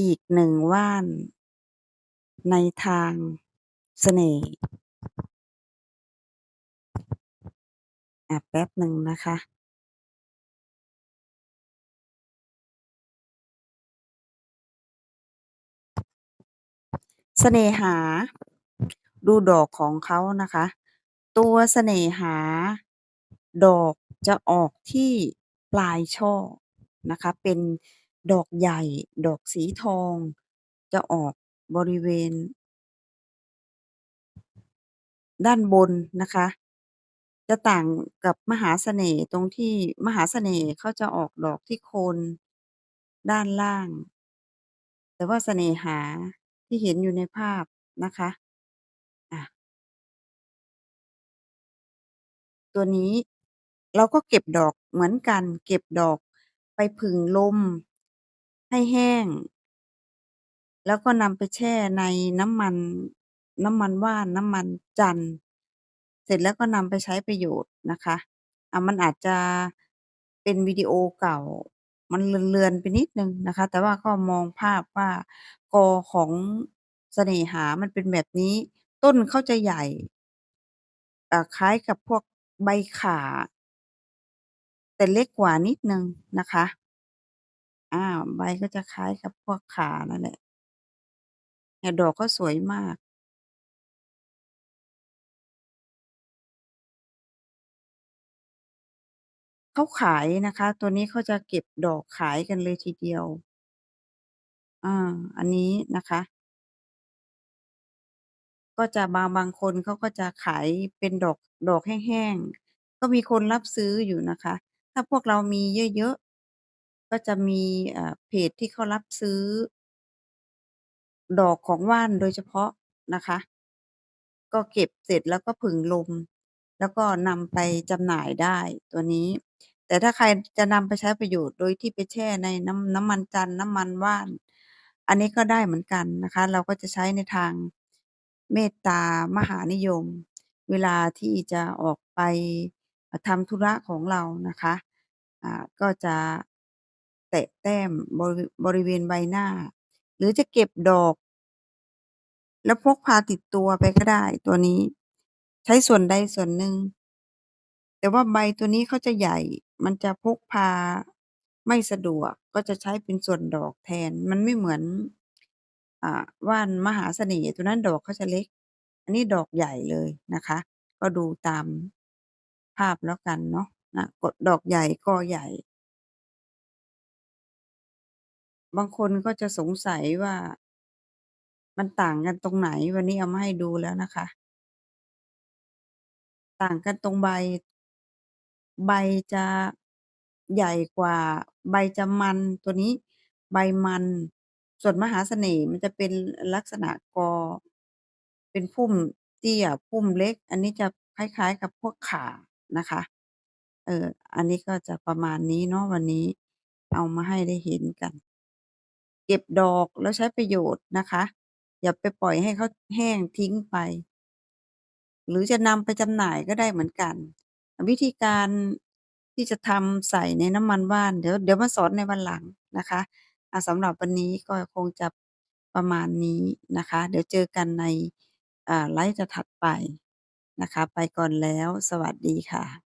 อีกหนึ่งว่าน ในทางเสน่ห์อ่าแป๊บหนึ่งนะคะเสน่หา ดูดอกของเขานะคะ ตัวเสน่หา ดอกจะออกที่ปลายช่อนะคะ เป็น ดอกใหญ่ ดอกสีทอง จะออกบริเวณด้านบนนะคะ จะต่างกับมหาเสน่ห์ตรงที่มหาเสน่ห์เขาจะออกดอกที่โคนด้านล่าง แต่ว่าเสน่หาที่เห็นอยู่ในภาพนะคะอาตัวนี้เราก็เก็บดอกเหมือนกัน เก็บดอกไปผึ่งลม ให้แห้ง แล้วก็นำไปแช่ในน้ำมัน น้ำมันว่าน น้ำมันจันทร์ เสร็จแล้วก็นำไปใช้ประโยชน์นะคะ อ่า มันอาจจะเป็นวิดีโอเก่า มันเลือน ๆ ไปนิดหนึ่งนะคะ แต่ว่าก็มองภาพว่า กอของเสน่หามันเป็นแบบนี้ ต้นเขาจะใหญ่ อ่า คล้ายกับพวกใบข่า แต่เล็กกว่านิดหนึ่งนะคะ อาใบก็จะคล้ายกับพวกข่านั่นแหละ แต่ดอกก็สวยมาก เขาขายนะคะ ตัวนี้เขาจะเก็บดอกขายกันเลยทีเดียว อา อันนี้นะคะ ก็จะบาง บางคนเขาก็จะขายเป็นดอก ดอกแห้ง ๆ ก็มีคนรับซื้ออยู่นะคะ ถ้าพวกเรามีเยอะ ๆ ก็จะมี อ่า เพจที่เขารับซื้อ ดอกของว่านโดยเฉพาะนะคะ ก็เก็บเสร็จแล้วก็ผึ่งลม แล้วก็นำไปจำหน่ายได้ตัวนี้ แต่ถ้าใครจะนำไปใช้ประโยชน์โดยที่ไปแช่ในน้ำ น้ำมันจันทร์ น้ำมันว่าน อันนี้ก็ได้เหมือนกันนะคะ เราก็จะใช้ในทางเมตตามหานิยม เวลาที่จะออกไป อ่า ทำธุระของเรานะคะ อ่า ก็จะ แตะแต้มบริ บริเวณใบหน้า หรือจะเก็บดอก แล้วพกพาติดตัวไปก็ได้ตัวนี้ ใช้ส่วนใดส่วนหนึ่ง แต่ว่าใบตัวนี้เขาจะใหญ่ มันจะพกพาไม่สะดวก ก็จะใช้เป็นส่วนดอกแทน มันไม่เหมือน อ่า ว่านมหาเสน่ห์ตัวนั้นดอกเขาจะเล็ก อันนี้ดอกใหญ่เลยนะคะ ก็ดูตามภาพแล้วกันเนาะ นะ กดอกใหญ่ กอใหญ่ บางคนก็จะสงสัยว่า มันต่างกันตรงไหน วันนี้เอามาให้ดูแล้วนะคะ ต่างกันตรงใบ ใบจะใหญ่กว่า ใบจะมัน ตัวนี้ใบมัน ส่วนมหาเสน่ห์มันจะเป็นลักษณะกอ เป็นพุ่มเตี้ย พุ่มเล็ก อันนี้จะคล้าย ๆ กับพวกข่านะคะ เอออันนี้ก็จะประมาณนี้เนาะ วันนี้เอามาให้ได้เห็นกัน เก็บดอกแล้วใช้ประโยชน์นะคะ อย่าไปปล่อยให้เขาแห้งทิ้งไป หรือจะนำไปจำหน่ายก็ได้เหมือนกัน วิธีการที่จะทำใส่ในน้ำมันว่าน เดี๋ยวเดี๋ยวมาสอนในวันหลังนะคะอ่าสำหรับวันนี้ก็คงจะประมาณนี้นะคะ เดี๋ยวเจอกันในอ่าไลฟ์ถถัดไปนะคะ ไปก่อนแล้ว สวัสดีค่ะ